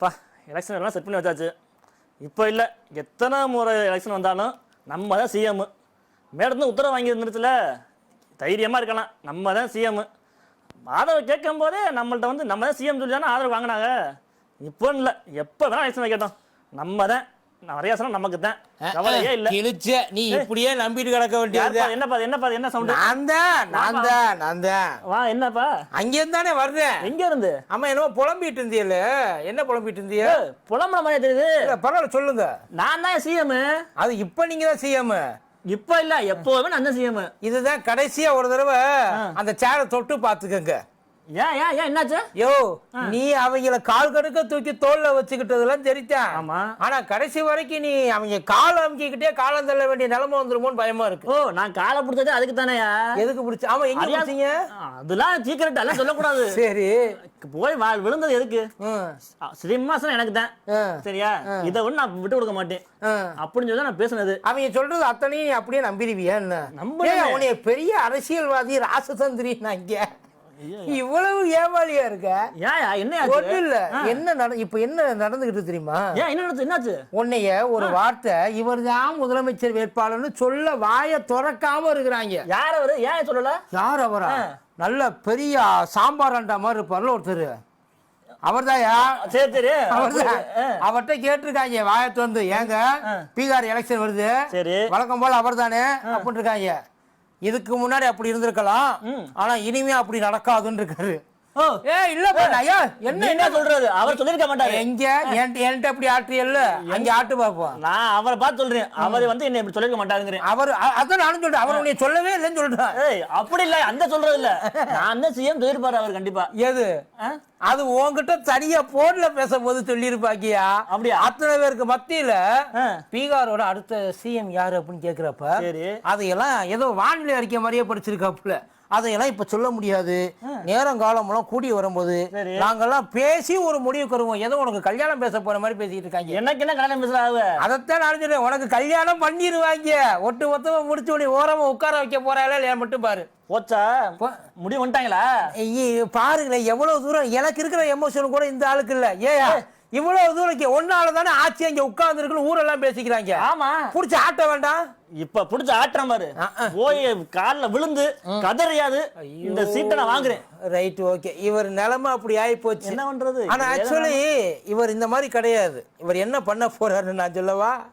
பா எலெக்ஷன் எல்லாம் செட் பண்ணி வச்சாச்சு. இப்போ இல்லை எத்தனை முறை எலெக்ஷன் வந்தாலும் நம்ம தான் சிஎம் மேடத்து உத்தரவு வாங்கி இருந்துச்சுல தைரியமாக இருக்கலாம். நம்ம தான் சிஎம் ஆதரவு கேட்கும் போதே நம்மள்ட்ட வந்து நம்ம தான் சிஎம் சொல்லி தானே ஆதரவு வாங்கினாங்க. இப்போன்னு இல்லை எப்போ வேணால் எலெக்ஷன் வைக்கட்டும். நம்ம தான் நிறைய சொன்னால் நமக்கு தான். கவலையே இல்லை. கிழிச்ச நீ இப்படியே நம்பிட்டு கிடக்க வேண்டியது என்னப்பா என்னப்பா என்ன சவுண்டு நான் தான் நான் தான் நான் தான். வா என்னப்பா? அங்கேருந்து தானே வர்றேன். எங்க இருந்து ஆமா என்னமோ புலம்பிட்டு இருந்தியல என்ன புலம்பிட்டு இருந்திய? புலம்புற மாதிரி தெரியுது. பரவாயில்ல சொல்லுங்க. நான் தான் சிஎம் அது இப்ப நீங்க தான் சிஎம் இப்போ இல்லை எப்போவுமே நான் தான் சிஎம் இதுதான் கடைசியா ஒரு தடவை அந்த சேரை தொட்டு பாத்துக்கங்க ஏன் ஏன் ஏன் என்னாச்சு? யோ நீ அவங்கள கால் கடுக்க தூக்கி தோல்ல வச்சுக்கிட்டதெல்லாம் தெரித்தான் ஆமா. ஆனா கடைசி வரைக்கும் நீ அவங்க கால் அமுக்கிக்கிட்டே காலம் தள்ள வேண்டிய நிலைமை வந்துருமோன்னு பயமா இருக்கு. ஓ நான் காலை பிடிச்சது அதுக்கு தானேயா? எதுக்கு பிடிச்ச ஆமா எங்க பிடிச்சீங்க? அதெல்லாம் சீக்கிரம் எல்லாம் சொல்லக்கூடாது. சரி. போய் வா- விழுந்தது எதுக்கு? ம், சிம்மாசனம் எனக்கு தான். சரியா? இதை ஒண்ணு நான் விட்டு கொடுக்க மாட்டேன். அப்படின்னு சொல்லி தான் நான் பேசுனது. அவங்க சொல்றது அத்தனையும் நீ அப்படியே நம்பிடுவியா என்ன. ஏன் உன்னைய பெரிய அரசியல்வாதி ராசதந்திரி நாங்க இவ்வளவு ஏமாளியா இருக்க? ஏயா என்ன ஒண்ணு இல்ல. என்ன நட இப்ப என்ன நடந்துகிட்டு தெரியுமா? ஏன் என்ன நடந்துச்சு? என்னாச்சு? உன்னைய ஒரு வார்த்தை இவர்தான் முதலமைச்சர் வேட்பாளர்னு சொல்ல வாய திறக்காம இருக்கிறாங்க. யார் அவரு? ஏன் சொல்லல? யார் அவரா? நல்ல பெரிய சாம்பார் அண்டா மாதிரி இருப்பார்ல ஒருத்தர். அவர்தாயா? சரி சரி. அவர்தான். அவர்கிட்ட கேட்டிருக்காங்க வாயத்து வந்து ஏங்க பீகார் எலெக்ஷன் வருது. சரி. வழக்கம் போல அவர் தானே அப்படின்னு இருக்காங்க இதுக்கு முன்னாடி அப்படி இருந்திருக்கலாம். ஆனா இனிமே அப்படி நடக்காதுன்னு இருக்காரு. ஏ இல்லப்பா ஐயா என்ன என்ன சொல்றது? அவர் சொல்லிருக்க மாட்டாரு. எங்க? என்கிட்ட அப்படி ஆட்டுறியல்ல? அங்க ஆட்டு பாப்போம். நான் அவரை பார்த்து சொல்றேன். அவர் வந்து என்ன இப்படி சொல்லிருக்க மாட்டாருங்கிறேன். அவர் அதான் நானும் சொல்றேன். அவர் உன்னை சொல்லவே இல்லைன்னு சொல்றேன் ஏய் அப்படி இல்ல. அந்த சொல்றது இல்ல. நான் தான் சிஎம் சொல்லிருப்பாரு அவர் கண்டிப்பா. எது? அது உன்கிட்ட தனியா போன்ல பேசும்போது சொல்லியிருப்பாக்கியா? அப்படியா? அத்தனை பேருக்கு மத்தியில. பீகாரோட அடுத்த சிஎம் யாரு அப்படின்னு கேக்குறப்ப சரி. அதையெல்லாம் ஏதோ வானிலை அறிக்கை மாதிரியே படிச்சிருக்காப்புல. அதையெல்லாம் இப்ப சொல்ல முடியாது. நேரம் காலமெல்லாம் கூடி வரும்போது. நாங்கெல்லாம் பேசி ஒரு முடிவு வருவோம் ஏதோ உனக்கு கல்யாணம் பேச போற மாதிரி பேசிட்டு இருக்காங்க. எனக்கு என்ன கல்யாணம் பேசுறாங்க அதைத்தான் நான் சொல்றேன். உனக்கு கல்யாணம் பண்ணிடுவாங்க ஒட்டு மொத்தமா முடிச்சு உடனே ஓரமா உட்கார வைக்க போறாங்களா இல்லையா மட்டும் பாரு. போச்சா? முடிவு வந்துட்டாங்களா? ஐயே, பாருங்களேன் எவ்வளவு தூரம் எனக்கு இருக்கிற எமோஷன் கூட இந்த ஆளுக்கு இல்ல. ஏயா இவ்வளவு தூரம் ஒன்னால தானே ஆட்சி அங்க உட்கார்ந்து இருக்குன்னு ஊரெல்லாம் பேசிக்கிறாங்க. ஆமா. புடிச்ச ஆட்ட வேண்டாம் இப்ப புடிச்ச ஆட்டுறேன் பாரு. ஆ, ஆ. போய் கால்ல விழுந்து கதறியாது. இந்த சீட்டை நான் வாங்குறேன். ரைட் ஓகே இவர் நிலைமை அப்படி ஆகி போச்சு என்ன பண்றது? ஆனா ஆக்சுவலி இவர் இந்த மாதிரி கிடையாது. இவர் என்ன பண்ண போறாருன்னு நான் சொல்லவா?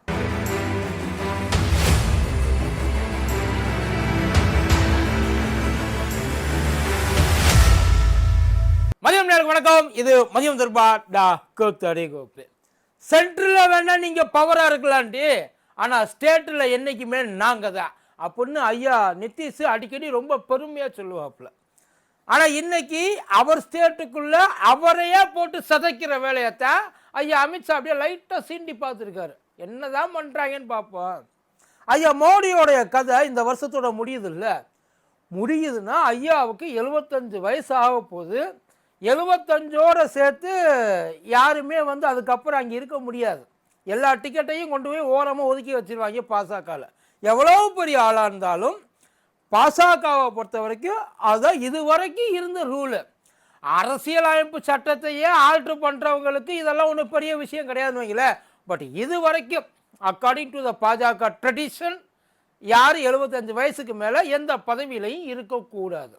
அனைவருக்கும் வணக்கம். இது மதியம் தர்பா டா கோத்தடி கோப்பு. சென்ட்ரலில் வேணா நீங்கள் பவராக இருக்கலான்ட்டு ஆனால் ஸ்டேட்டில் என்றைக்குமே நாங்கள் தான். அப்படின்னு ஐயா நிதிஷ் அடிக்கடி ரொம்ப பெருமையாக சொல்லுவாப்புல. ஆனால் இன்னைக்கு அவர் ஸ்டேட்டுக்குள்ளே அவரையே போட்டு சதைக்கிற வேலையைத்தான் ஐயா அமித்ஷா அப்படியே லைட்டாக சீண்டி பார்த்துருக்காரு. என்னதான் பண்ணுறாங்கன்னு பார்ப்போம். ஐயா மோடியோடைய கதை இந்த வருஷத்தோட முடியுது முடியுதுன்னா ஐயாவுக்கு எழுபத்தஞ்சு வயசு ஆக போகுது எழுபத்தஞ்சோட சேர்த்து யாருமே வந்து அதுக்கப்புறம் அங்கே இருக்க முடியாது. எல்லா டிக்கெட்டையும் கொண்டு போய் ஓரமாக ஒதுக்கி வச்சிருவாங்க பாசகவில் எவ்வளோ பெரிய ஆளாக இருந்தாலும் பாசகவை பொறுத்த வரைக்கும் அதுதான் இது வரைக்கும் இருந்த ரூலு அரசியலமைப்பு சட்டத்தையே ஆல்ட்ரு பண்ணுறவங்களுக்கு இதெல்லாம் ஒன்றும் பெரிய விஷயம் கிடையாதுன்னு வைங்களேன் பட் இது வரைக்கும் அக்கார்டிங் டு த பாஜக ட்ரெடிஷன் யார் எழுபத்தஞ்சு வயசுக்கு மேலே எந்த பதவியிலையும் இருக்கக்கூடாது.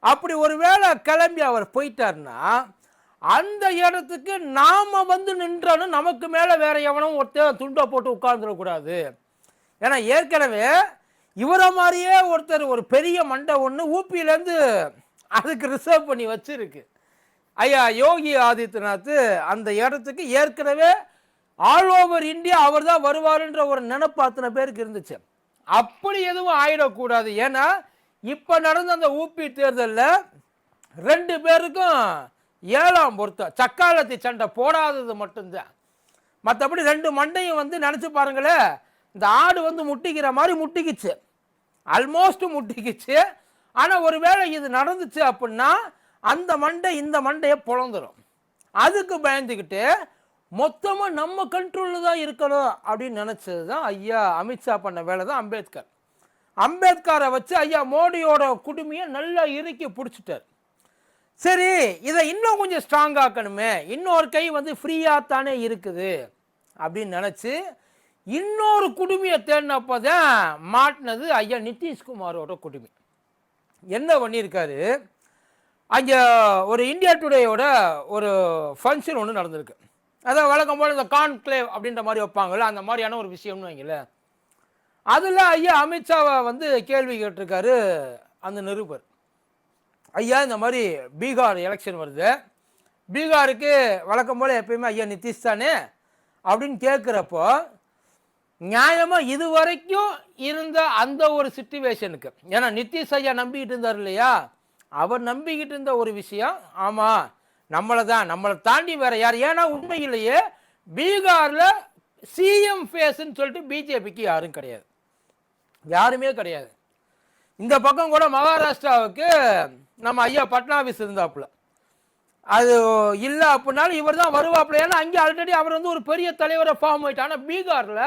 அப்படி ஒருவேளை கிளம்பி அவர் போயிட்டார்னா அந்த இடத்துக்கு நாம் வந்து நின்றோன்னு நமக்கு மேலே வேற எவனும் ஒருத்தன் துண்டை போட்டு உட்கார்ந்துடக்கூடாது. ஏன்னா ஏற்கனவே இவரை மாதிரியே ஒருத்தர் ஒரு பெரிய மண்டை ஒன்று ஊப்பியிலேருந்து அதுக்கு ரிசர்வ் பண்ணி வச்சிருக்கு. ஐயா யோகி ஆதித்யநாத் அந்த இடத்துக்கு ஏற்கனவே ஆல் ஓவர் இந்தியா அவர் தான் வருவாருன்ற ஒரு நினைப்பு அத்தனை பேருக்கு இருந்துச்சு. அப்படி எதுவும் ஆயிடக்கூடாது. ஏன்னா இப்போ நடந்த அந்த ஊபி தேர்தலில் ரெண்டு பேருக்கும் ஏழாம் பொருத்தம். சக்காலத்தி சண்டை போடாதது மட்டும்தான். மற்றபடி ரெண்டு மண்டையும் வந்து நினச்சி பாருங்களேன் இந்த ஆடு வந்து முட்டிக்கிற மாதிரி முட்டிக்கிச்சு. ஆல்மோஸ்ட் முட்டிக்கிச்சு. ஆனால் ஒருவேளை இது நடந்துச்சு அப்படின்னா அந்த மண்டை இந்த மண்டையை பொழந்துரும். அதுக்கு பயந்துக்கிட்டு மொத்தமாக நம்ம கண்ட்ரோலில் தான் இருக்கணும் அப்படின்னு நினச்சது தான் ஐயா அமித்ஷா பண்ண வேலை தான் அம்பேத்கர். அம்பேத்கரை வச்சு ஐயா மோடியோட குடுமையை நல்லா இறுக்கி பிடிச்சிட்டார். சரி இதை இன்னும் கொஞ்சம் ஸ்ட்ராங் ஆக்கணுமே. இன்னொரு கை வந்து ஃப்ரீயாக தானே இருக்குது அப்படின்னு நினச்சி இன்னொரு குடுமையை தேடினப்போ தான் மாட்டினது ஐயா நிதிஷ்குமாரோட குடுமி. என்ன பண்ணியிருக்காரு? அங்கே ஒரு இந்தியா டுடேயோட ஒரு ஃபங்க்ஷன் ஒன்று நடந்திருக்கு. அதான் வழக்கம் போல் இந்த கான்க்ளேவ் அப்படின்ற மாதிரி வைப்பாங்கல்ல அந்த மாதிரியான ஒரு விஷயம்னு வைங்களேன். அதில் ஐயா அமித்ஷாவை வந்து கேள்வி கேட்டிருக்காரு அந்த நிருபர். ஐயா இந்த மாதிரி பீகார் எலெக்ஷன் வருது. பீகாருக்கு வழக்கம் போல் எப்பயுமே ஐயா நிதிஷ் தானே அப்படின்னு கேட்குறப்போ நியாயமாக இது வரைக்கும் இருந்த அந்த ஒரு சுச்சுவேஷனுக்கு ஏன்னா நிதிஷ் ஐயா நம்பிக்கிட்டு இருந்தார் இல்லையா? அவர் நம்பிக்கிட்டு இருந்த ஒரு விஷயம் ஆமாம் நம்மளை தான் நம்மளை தாண்டி வேற யார் ஏன்னா உண்மையிலேயே பீகாரில் சிஎம் ஃபேஸ்ன்னு சொல்லிட்டு பிஜேபிக்கு யாரும் கிடையாது. யாருமே கிடையாது. இந்த பக்கம் கூட மகாராஷ்டிராவுக்கு நம்ம ஐயா பட்னாவிஸ் இருந்தாப்புல. அது இல்லை அப்படின்னாலும் இவர் தான் வருவாப்புல. ஏன்னா அங்கே ஆல்ரெடி அவர் வந்து ஒரு பெரிய தலைவரை ஃபார்ம் ஆயிட்டார். ஆனால் பீகாரில்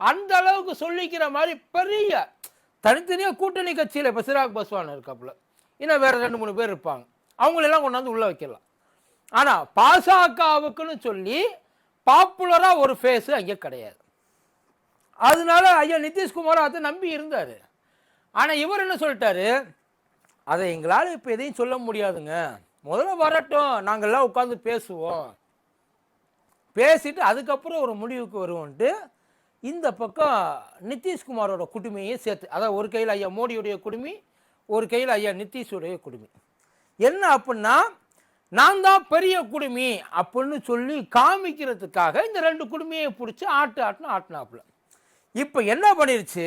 அந்த அளவுக்கு சொல்லிக்கிற மாதிரி பெரிய தனித்தனியாக கூட்டணி கட்சியில் இப்போ சிராக் பஸ்வான் இருக்காப்புல. இன்னும் வேறு ரெண்டு மூணு பேர் இருப்பாங்க. அவங்களெல்லாம் கொண்டாந்து உள்ளே வைக்கலாம். ஆனால் பாசகவுக்குன்னு சொல்லி பாப்புலராக ஒரு ஃபேஸு அங்கே கிடையாது. அதனால ஐயா நிதிஷ்குமார் அதை நம்பி இருந்தார். ஆனால் இவர் என்ன சொல்லிட்டாரு? அதை எங்களால் இப்போ எதையும் சொல்ல முடியாதுங்க. முதல்ல வரட்டும் நாங்கள்லாம் உட்காந்து பேசுவோம். பேசிட்டு அதுக்கப்புறம் ஒரு முடிவுக்கு வருவோன்ட்டு இந்த பக்கம் நிதிஷ்குமாரோட குடுமையும் சேர்த்து அதாவது ஒரு கையில் ஐயா மோடியுடைய குடுமி ஒரு கையில் ஐயா நிதிஷுடைய குடுமி. என்ன அப்படின்னா நான் தான் பெரிய குடுமி அப்படின்னு சொல்லி காமிக்கிறதுக்காக இந்த ரெண்டு குடுமையை பிடிச்சி ஆட்டு ஆட்டுன்னு ஆட்டினாப்புல. இப்போ என்ன பண்ணிருச்சு?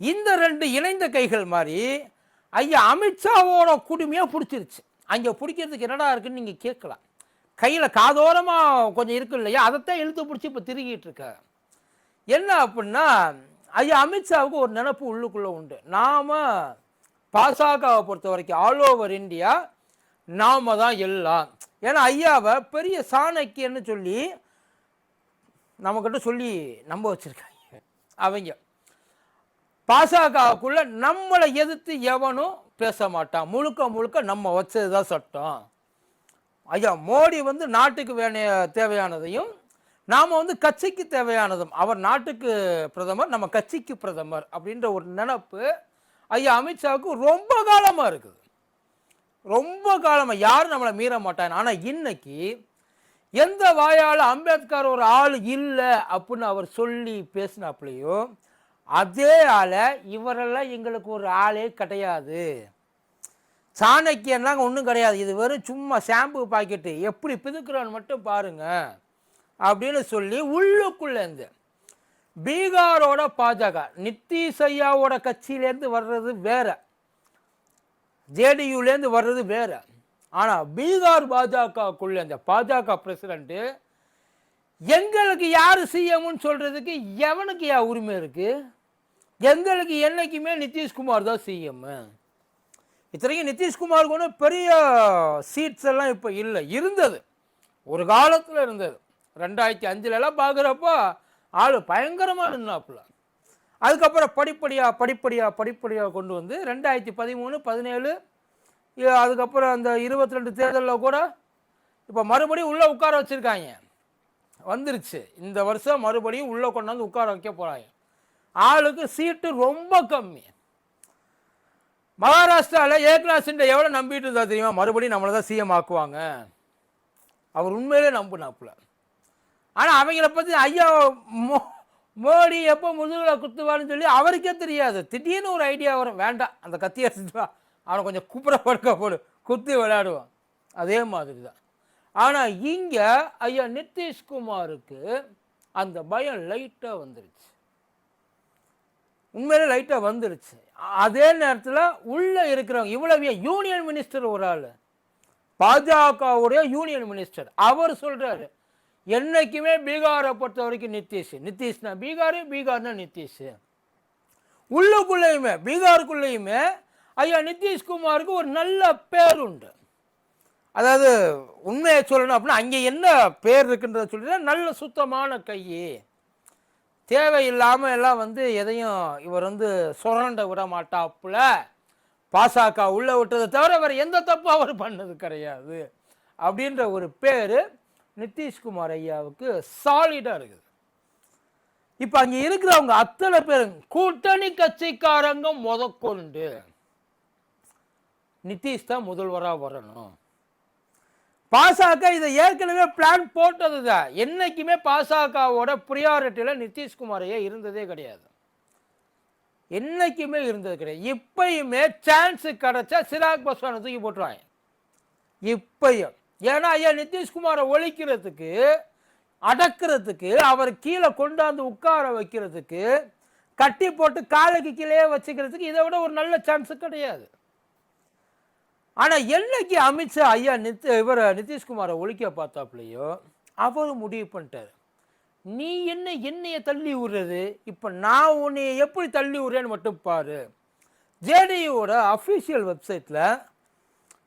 இந்த ரெண்டு இணைந்த கைகள் மாதிரி ஐயா அமித்ஷாவோட குடுமையாக பிடிச்சிருச்சு. அங்கே பிடிக்கிறதுக்கு என்னடா இருக்குன்னு நீங்கள் கேட்கலாம். கையில் காதோரமாக கொஞ்சம் இருக்கு இல்லையா? அதைத்தான் இழுத்து பிடிச்சி இப்போ திருகிட்டு இருக்க. என்ன அப்படின்னா ஐயா அமித்ஷாவுக்கு ஒரு நினப்பு உள்ளுக்குள்ளே உண்டு. நாம் பாசகவை பொறுத்த வரைக்கும் ஆல் ஓவர் இந்தியா நாம தான் எல்லாம். ஏன்னா ஐயாவை பெரிய சாணக்கியன்னு சொல்லி நம்மக்கிட்ட சொல்லி நம்ப வச்சுருக்காங்க. அவங்க. பாசகவுக்குள்ள நம்மளை எதிர்த்து எவனும் பேச மாட்டான். முழுக்க முழுக்க நம்ம வச்சது தான் சட்டம். ஐயா மோடி வந்து நாட்டுக்கு வேணைய தேவையானதையும் நாம் வந்து கட்சிக்கு தேவையானதும் அவர் நாட்டுக்கு பிரதமர் நம்ம கட்சிக்கு பிரதமர் அப்படின்ற ஒரு நினப்பு ஐயா அமித்ஷாவுக்கு ரொம்ப காலமாக இருக்குது. ரொம்ப காலமாக யாரும் நம்மளை மீற மாட்டாங்க. ஆனால் இன்னைக்கு எந்த வாயால் அம்பேத்கர் ஒரு ஆள் இல்லை அப்படின்னு அவர் சொல்லி பேசினாப்புலையோ அதே ஆளை இவரெல்லாம் எங்களுக்கு ஒரு ஆளே கிடையாது. சாணக்கியன்லாம் ஒன்றும் கிடையாது. இது வெறும் சும்மா ஷாம்பு பாக்கெட்டு. எப்படி பிதுக்குறான்னு மட்டும் பாருங்க அப்படின்னு சொல்லி உள்ளுக்குள்ளேருந்து பீகாரோட பாஜக நித்திஷ் ஐயாவோட கட்சியிலேருந்து வர்றது வேற. ஜேடியூலேருந்து வர்றது வேற. ஆனால் பீகார் பாஜகக்குள்ள அந்த பாஜக பிரசிடண்ட்டு எங்களுக்கு யார் சிஎம்னு சொல்கிறதுக்கு எவனுக்கு யா உரிமை இருக்குது எங்களுக்கு என்றைக்குமே நிதிஷ்குமார் தான் சிஎம் இத்தனைக்கும் நிதிஷ்குமாருக்கு ஒன்றும் பெரிய சீட்ஸ் எல்லாம் இப்போ இல்லை. இருந்தது. ஒரு காலத்தில் இருந்தது. ரெண்டாயிரத்தி அஞ்சுலலாம் பார்க்குறப்போ ஆள் பயங்கரமாக நின்னாப்புல. அதுக்கப்புறம் படிப்படியாக படிப்படியாக படிப்படியாக கொண்டு வந்து ரெண்டாயிரத்தி பதிமூணு பதினேழு அதுக்கப்புறம் அந்த இருபத்தி ரெண்டு தேர்தலில் கூட இப்போ மறுபடியும் உள்ளே உட்கார வச்சுருக்காங்க. வந்துருச்சு. இந்த வருஷம் மறுபடியும் உள்ளே கொண்டாந்து உட்கார வைக்க போகிறாங்க ஆளுக்கு சீட்டு ரொம்ப கம்மி. மகாராஷ்டிராவில் ஏக்நாத் சிண்டே எவ்வளோ நம்பிட்டு இருந்தா தெரியுமா? மறுபடியும் நம்மளை தான் சிஎம் ஆக்குவாங்க. அவர் உண்மையிலே நம்புனாப்புல. ஆனால் அவங்கள பற்றி ஐயா மோ மோடி எப்போ முதுகில் குத்துவான்னு சொல்லி அவருக்கே தெரியாது. திடீர்னு ஒரு ஐடியா வரும். வேண்டாம். அந்த கத்தி எடுத்துட்டு அவனை கொஞ்சம் குப்புற படுக்க போடு குத்தி விளையாடுவான். அதே மாதிரி தான் ஆனால் இங்கே ஐயா நிதிஷ்குமாருக்கு அந்த பயம் லைட்டாக வந்துருச்சு. உண்மையிலே லைட்டாக வந்துருச்சு. அதே நேரத்தில் உள்ளே இருக்கிறவங்க இவ்வளவு யூனியன் மினிஸ்டர் ஒரு ஆள். பாஜகவுடைய யூனியன் மினிஸ்டர் அவர் சொல்கிறாரு என்னைக்குமே பீகாரை பொறுத்த வரைக்கும் நிதிஷ். நிதிஷ்னா பீகார் பீகார்னா நிதிஷ். உள்ளுக்குள்ளேயுமே பீகாருக்குள்ளேயுமே ஐயா நிதிஷ்குமாருக்கு ஒரு நல்ல பேர் உண்டு அதாவது உண்மையை சொல்லணும் அப்படின்னா அங்கே என்ன பேர் இருக்குன்றத சொல்லிட்டு நல்ல சுத்தமான கை தேவையில்லாமல் எல்லாம் வந்து எதையும் இவர் வந்து சுரண்ட விட மாட்டாப்புல. பாசக உள்ளே விட்டதை தவிர வேறு எந்த தப்பும் அவர் பண்ணது கிடையாது. அப்படின்ற ஒரு பேர் நிதிஷ்குமார் ஐயாவுக்கு சாலிடாக இருக்குது. இப்போ அங்கே இருக்கிறவங்க அத்தனை பேரும் கூட்டணி கட்சிக்காரங்க முதற்கொண்டு நிதிஷ் தான் முதல்வராக வரணும். பாசக இதை ஏற்கனவே பிளான் போட்டது தான் என்றைக்குமே பாசகவோட ப்ரியாரிட்டியில் நிதிஷ்குமாரையே இருந்ததே கிடையாது. என்றைக்குமே இருந்தது கிடையாது. இப்பயுமே சான்ஸு கிடச்சா சிராக் பஸ்வானை தூக்கி போட்டுருவாங்க. இப்பயும். ஏன்னா ஐயா நிதிஷ்குமாரை ஒழிக்கிறதுக்கு அடக்கிறதுக்கு அவர் கீழே கொண்டாந்து உட்கார வைக்கிறதுக்கு கட்டி போட்டு காலுக்கு கீழே வச்சுக்கிறதுக்கு இதை விட ஒரு நல்ல சான்ஸு கிடையாது. ஆனால் என்னைக்கு அமித்ஷா ஐயா நித் இவர் நிதிஷ்குமாரை ஒழிக்க பார்த்தாப்புலையோ அவர் முடிவு பண்ணிட்டார். நீ என்ன என்னைய தள்ளி விடுறது? இப்போ நான் உன்னைய எப்படி தள்ளி விடுறேன்னு மட்டும் பாரு. ஜேடியோட அஃபிஷியல் வெப்சைட்டில்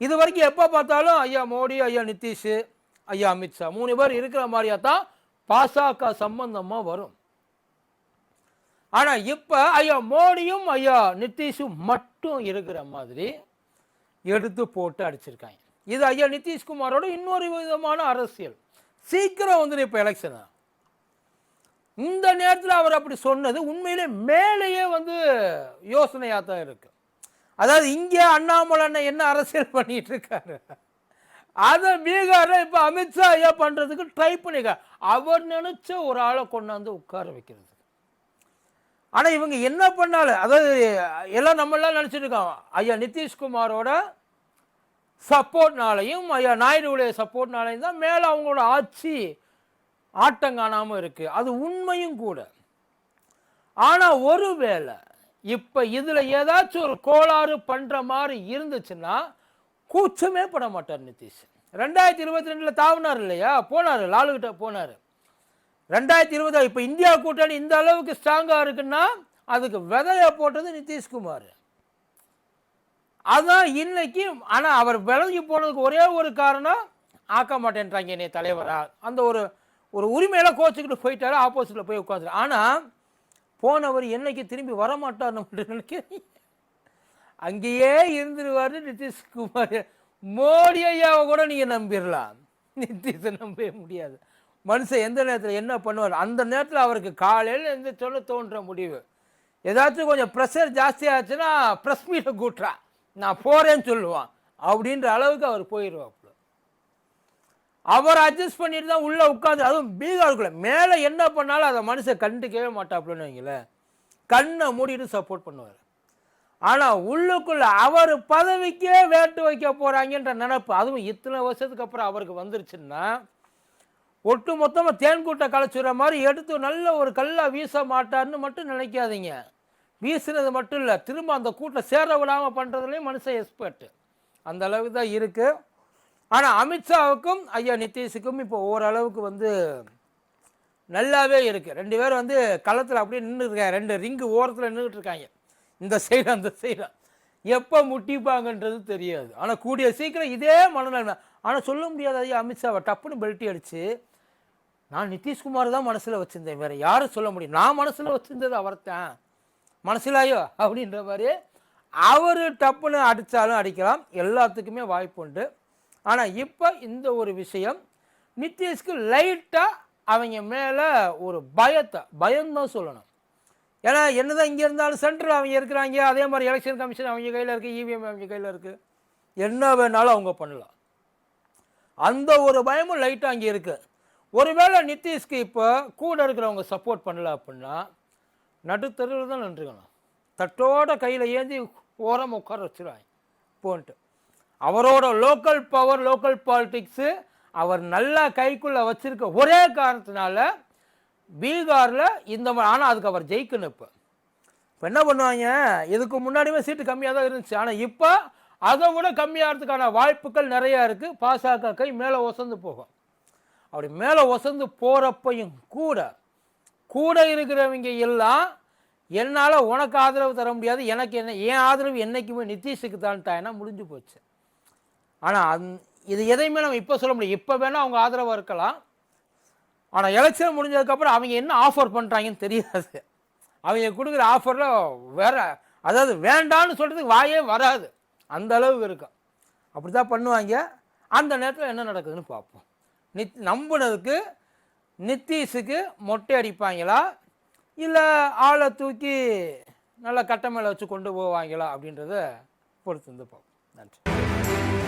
இது வரைக்கும் எப்போ பார்த்தாலும் ஐயா மோடி ஐயா நிதிஷ் ஐயா அமித்ஷா மூணு பேர் இருக்கிற மாதிரியா தான் பாசக சம்பந்தமாக வரும். ஆனால் இப்போ ஐயா மோடியும் ஐயா நிதிஷும் மட்டும் இருக்கிற மாதிரி எடுத்து போட்டு அடிச்சிருக்காங்க. இது ஐயா நிதிஷ்குமாரோட இன்னொரு விதமான அரசியல். சீக்கிரம் வந்து இப்போ எலெக்ஷன் இந்த நேரத்தில் அவர் அப்படி சொன்னது உண்மையிலே மேலேயே வந்து யோசனையாக தான் இருக்கு. அதாவது இங்கே அண்ணாமலை அண்ணன் என்ன அரசியல் பண்ணிட்டு இருக்காரு? அதை பீகாரில் இப்போ அமித்ஷா ஐயா பண்ணுறதுக்கு ட்ரை பண்ணிக்க. அவர் நினச்ச ஒரு ஆளை கொண்டாந்து உட்கார வைக்கிறது. ஆனால் இவங்க என்ன பண்ணாலும் அதாவது எல்லாம் நம்மளாம் நினச்சிட்டு இருக்கோம் ஐயா நிதிஷ்குமாரோட சப்போர்ட்னாலையும் ஐயா நாயுடுவுடைய சப்போர்ட்னாலையும் தான் மேலே அவங்களோட ஆட்சி ஆட்டம் காணாமல் இருக்குது அது உண்மையும் கூட. ஆனால் ஒருவேளை இப்போ இதில் ஏதாச்சும் ஒரு கோளாறு பண்ணுற மாதிரி இருந்துச்சுன்னா கூச்சமே பட மாட்டார் நிதிஷ். ரெண்டாயிரத்தி இருபத்தி ரெண்டில் தாவினார் இல்லையா? போனார் லாலுகிட்ட போனார். ரெண்டாயிரத்தி இருபது இப்போ இந்தியா கூட்டணி இந்த அளவுக்கு ஸ்ட்ராங்காக இருக்குன்னா அதுக்கு விதையை போட்டது நிதிஷ்குமார். அதுதான் இன்னைக்கு ஆனால் அவர் விலகி போனதுக்கு ஒரே ஒரு காரணம் ஆக்க மாட்டேன்றாங்க என்னை தலைவராக அந்த ஒரு ஒரு உரிமையில கோச்சுக்கிட்டு போயிட்டாரு ஆப்போசிட்டில் போய் உட்காந்துரு ஆனால் போனவர் என்னைக்கு திரும்பி வரமாட்டார் மட்டும் நினைக்கிறீங்க? அங்கேயே இருந்துருவாரு நிதிஷ்குமார். மோடி ஐயாவை கூட நீங்கள் நம்பிடலாம் நிதிஷை நம்பவே முடியாது. மனுஷன் எந்த நேரத்தில் என்ன பண்ணுவார்? அந்த நேரத்தில் அவருக்கு காலையில் எந்த சொல்ல தோன்ற முடிவு. ஏதாச்சும் கொஞ்சம் ப்ரெஷர் ஜாஸ்தியாச்சுன்னா ப்ரெஸ் மீட்டை கூட்டுறா. நான் போகிறேன்னு சொல்லுவான். அப்படின்ற அளவுக்கு அவர் போயிடுவாப்புல அவர் அட்ஜஸ்ட் பண்ணிட்டு தான் உள்ளே உட்காந்து அதுவும் பீகாருக்குள்ள. மேலே என்ன பண்ணாலும் அதை மனுஷன் கண்டுக்கவே மாட்டாப்புலன்னு வைங்களேன். கண்ணை மூடிட்டு சப்போர்ட் பண்ணுவார். ஆனால் உள்ளுக்குள்ளே அவர் பதவிக்கே வேட்டு வைக்க போகிறாங்கன்ற நினப்பு அதுவும் இத்தனை வருஷத்துக்கு அப்புறம் அவருக்கு வந்துருச்சுன்னா ஒட்டு மொத்தமாக தேன் கூட்டை கலைச்சுற மாதிரி எடுத்து நல்ல ஒரு கல்லா வீச மாட்டார்னு மட்டும் நினைக்காதீங்க. வீசுனது மட்டும் இல்லை திரும்ப அந்த கூட்டை சேர விடாமல் பண்ணுறதுலேயும் மனுஷன் எக்ஸ்பர்ட்டு அந்த அளவுக்கு தான் இருக்குது ஆனால் அமித்ஷாவுக்கும் ஐயா நிதிஷுக்கும் இப்போ ஓரளவுக்கு வந்து நல்லாவே இருக்குது ரெண்டு பேரும் வந்து களத்தில் அப்படியே நின்றுருக்காங்க ரெண்டு ரிங்கு ஓரத்தில் நின்றுட்டு இருக்காங்க. இந்த சைடு அந்த சைடு எப்போ முட்டிப்பாங்கன்றது தெரியாது. ஆனால் கூடிய சீக்கிரம் இதே மனநிலைமை. ஆனால் சொல்ல முடியாது ஐயா அமித்ஷாவை டப்புன்னு பெல்ட்டி அடித்து நான் நிதிஷ்குமார் தான் மனசில் வச்சுருந்தேன். வேறு யாரும் சொல்ல முடியும். நான் மனசில் வச்சுருந்தது அவர்தான். மனசிலாயோ? அப்படின்ற மாதிரி அவர் டப்புன்னு அடித்தாலும் அடிக்கலாம். எல்லாத்துக்குமே வாய்ப்பு உண்டு. ஆனால் இப்போ இந்த ஒரு விஷயம் நிதிஷ்க்கு லைட்டாக அவங்க மேலே ஒரு பயத்தை பயம்தான் சொல்லணும். ஏன்னா என்னதான் இங்கே இருந்தாலும் சென்ட்ரல் அவங்க இருக்கிறாங்க. அதே மாதிரி எலெக்ஷன் கமிஷன் அவங்க கையில் இருக்குது இவிஎம் அவங்க கையில் இருக்குது என்ன வேணாலும் அவங்க பண்ணலாம். அந்த ஒரு பயமும் லைட்டாக அங்கே இருக்குது ஒருவேளை நிதிஷ்க்கு இப்போ கூட இருக்கிறவங்க சப்போர்ட் பண்ணல அப்படின்னா நடுத்தருவில் தான் நின்றுக்கணும் தட்டோட கையில் ஏந்தி ஓரம் உட்கார வச்சுருவாங்க. போன்ட்டு. அவரோட லோக்கல் பவர் லோக்கல் பாலிட்டிக்ஸு அவர் நல்லா கைக்குள்ளே வச்சுருக்க ஒரே காரணத்தினால பீகாரில் இந்த ஆனால் அதுக்கு அவர் ஜெயிக்கணும் இப்போ. இப்போ என்ன பண்ணுவாங்க? இதுக்கு முன்னாடியுமே சீட்டு கம்மியாக தான் இருந்துச்சு. ஆனால் இப்போ அதை விட கம்மியாகிறதுக்கான வாய்ப்புகள் நிறையா இருக்குது பாசக கை மேலே ஒசந்து போகும். அப்படி மேலே ஒசந்து போகிறப்பையும் கூட கூட இருக்கிறவங்க எல்லாம் என்னால் உனக்கு ஆதரவு தர முடியாது எனக்கு என்ன என் ஆதரவு என்றைக்குமே நிதிஷுக்கு தான்ட்டாங்கன்னா முடிஞ்சு போச்சு. ஆனால் அந் இது எதையுமே நம்ம இப்போ சொல்ல முடியும் இப்போ வேணால் அவங்க ஆதரவாக இருக்கலாம். ஆனால் எலெக்ஷன் முடிஞ்சதுக்கப்புறம் அவங்க என்ன ஆஃபர் பண்ணுறாங்கன்னு தெரியாது. அவங்க கொடுக்குற ஆஃபரில் வேற அதாவது வேண்டான்னு சொல்கிறதுக்கு வாயே வராது. அந்த அளவுக்கு இருக்கும். அப்படி தான் பண்ணுவாங்க. அந்த நேரத்தில் என்ன நடக்குதுன்னு பார்ப்போம். நித் நம்பினதுக்கு நித்தீஷுக்கு மொட்டை அடிப்பாங்களா? இல்லை ஆளை தூக்கி நல்ல கட்டை மேலே வச்சு கொண்டு போவாங்களா? அப்படின்றத பொறுத்து வந்து பார்ப்போம். நன்றி.